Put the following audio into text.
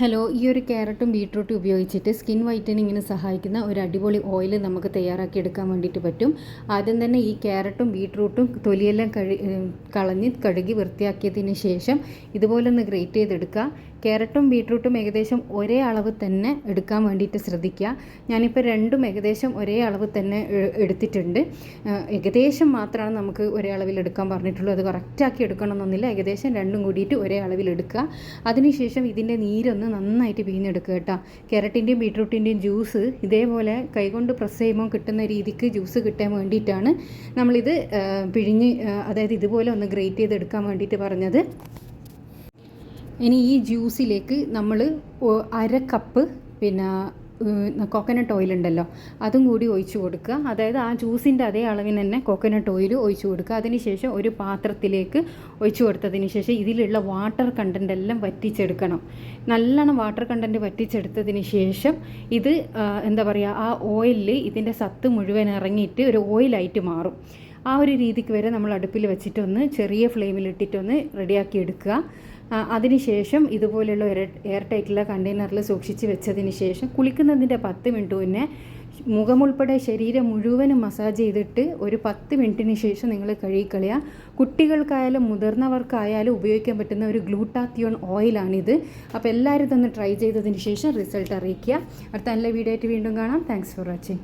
Hello ഈ ഒരു ക്യാരറ്റും ബീട്രൂട്ടും ഉപയോഗിച്ചിട്ട് സ്കിൻ വൈറ്റനിങ്ങിന് സഹായിക്കുന്ന ഒരു അടിപൊളി ഓയിൽ നമുക്ക് തയ്യാറാക്കി എടുക്കാൻ വേണ്ടിയിട്ട് പറ്റും. ആദ്യം തന്നെ ഈ ക്യാരറ്റും ബീട്രൂട്ടും തൊലിയെല്ലാം കഴി കളഞ്ഞ് കഴുകി വൃത്തിയാക്കിയതിന് ശേഷം ഇതുപോലെ ഒന്ന് ഗ്രേറ്റ് ചെയ്തെടുക്കുക. ക്യാരറ്റും ബീട്രൂട്ടും ഏകദേശം ഒരേ അളവ് തന്നെ എടുക്കാൻ വേണ്ടിയിട്ട് ശ്രദ്ധിക്കുക. ഞാനിപ്പോൾ രണ്ടും ഏകദേശം ഒരേ അളവ് തന്നെ എടുത്തിട്ടുണ്ട്. ഏകദേശം മാത്രമാണ് നമുക്ക് ഒരേ അളവിൽ എടുക്കാൻ പറഞ്ഞിട്ടുള്ളൂ. അത് കറക്റ്റാക്കി എടുക്കണമെന്നൊന്നുമില്ല. ഏകദേശം രണ്ടും കൂടിയിട്ട് ഒരേ അളവിൽ എടുക്കുക. അതിനുശേഷം ഇതിന്റെ നീരൊന്ന് നന്നായിട്ട് പിഴിഞ്ഞെടുക്കുക കേട്ടോ. ക്യാരറ്റിന്റെയും ബീട്രൂട്ടിന്റെയും ജ്യൂസ് ഇതേപോലെ കൈകൊണ്ട് പ്രസ് ചെയ്യുമ്പോൾ കിട്ടുന്ന രീതിക്ക് ജ്യൂസ് കിട്ടാൻ വേണ്ടിയിട്ടാണ് നമ്മളിത് പിഴിഞ്ഞ് അതായത് ഇതുപോലെ ഒന്ന് ഗ്രേറ്റ് ചെയ്തെടുക്കാൻ വേണ്ടിയിട്ട് പറഞ്ഞത്. ഇനി ഈ ജ്യൂസിലേക്ക് നമ്മൾ അര കപ്പ് പിന്നെ കോക്കനട്ട് ഓയിൽ ഉണ്ടല്ലോ. അതും കൂടി ഒഴിച്ചു കൊടുക്കുക. അതായത് ആ ജ്യൂസിന്റെ അതേ അളവിന് തന്നെ കോക്കനട്ട് ഓയിൽ ഒഴിച്ചു കൊടുക്കുക. അതിനുശേഷം ഒരു പാത്രത്തിലേക്ക് ഒഴിച്ചു കൊടുത്തതിന് ശേഷം ഇതിലുള്ള വാട്ടർ കണ്ടന്റ് എല്ലാം വറ്റിച്ചെടുക്കണം. നല്ലോണം വാട്ടർ കണ്ടന്റ് വറ്റിച്ചെടുത്തതിന് ശേഷം ഇത് എന്താ പറയുക ആ ഓയിലിൽ ഇതിന്റെ സത്ത് മുഴുവൻ ഇറങ്ങിയിട്ട് ഒരു ഓയിലായിട്ട് മാറും. ആ ഒരു രീതിക്ക് വരെ നമ്മൾ അടുപ്പിൽ വെച്ചിട്ടൊന്ന് ചെറിയ ഫ്ലെയിമിലിട്ടിട്ടൊന്ന് റെഡിയാക്കി എടുക്കുക. അതിനുശേഷം ഇതുപോലെയുള്ള എയർ ടൈറ്റുള്ള കണ്ടെയ്നറിൽ സൂക്ഷിച്ച് വെച്ചതിന് ശേഷം കുളിക്കുന്നതിന്റെ പത്ത് മിനിറ്റ് മുന്നേ മുഖമുൾപ്പെടെ ശരീരം മുഴുവനും മസാജ് ചെയ്തിട്ട് ഒരു പത്ത് മിനിറ്റിന് ശേഷം നിങ്ങൾ കഴുകിക്കളയുക കുട്ടികൾക്കായാലും മുതിർന്നവർക്കായാലും ഉപയോഗിക്കാൻ പറ്റുന്ന ഒരു ഗ്ലൂട്ടാത്തിയോൺ ഓയിലാണിത് അപ്പോൾ എല്ലാവരും ഇതൊന്ന് ട്രൈ ചെയ്തതിന് ശേഷം റിസൾട്ട് അറിയിക്കുക. അടുത്ത നല്ല വീഡിയോ ആയിട്ട് വീണ്ടും കാണാം. Thanks for watching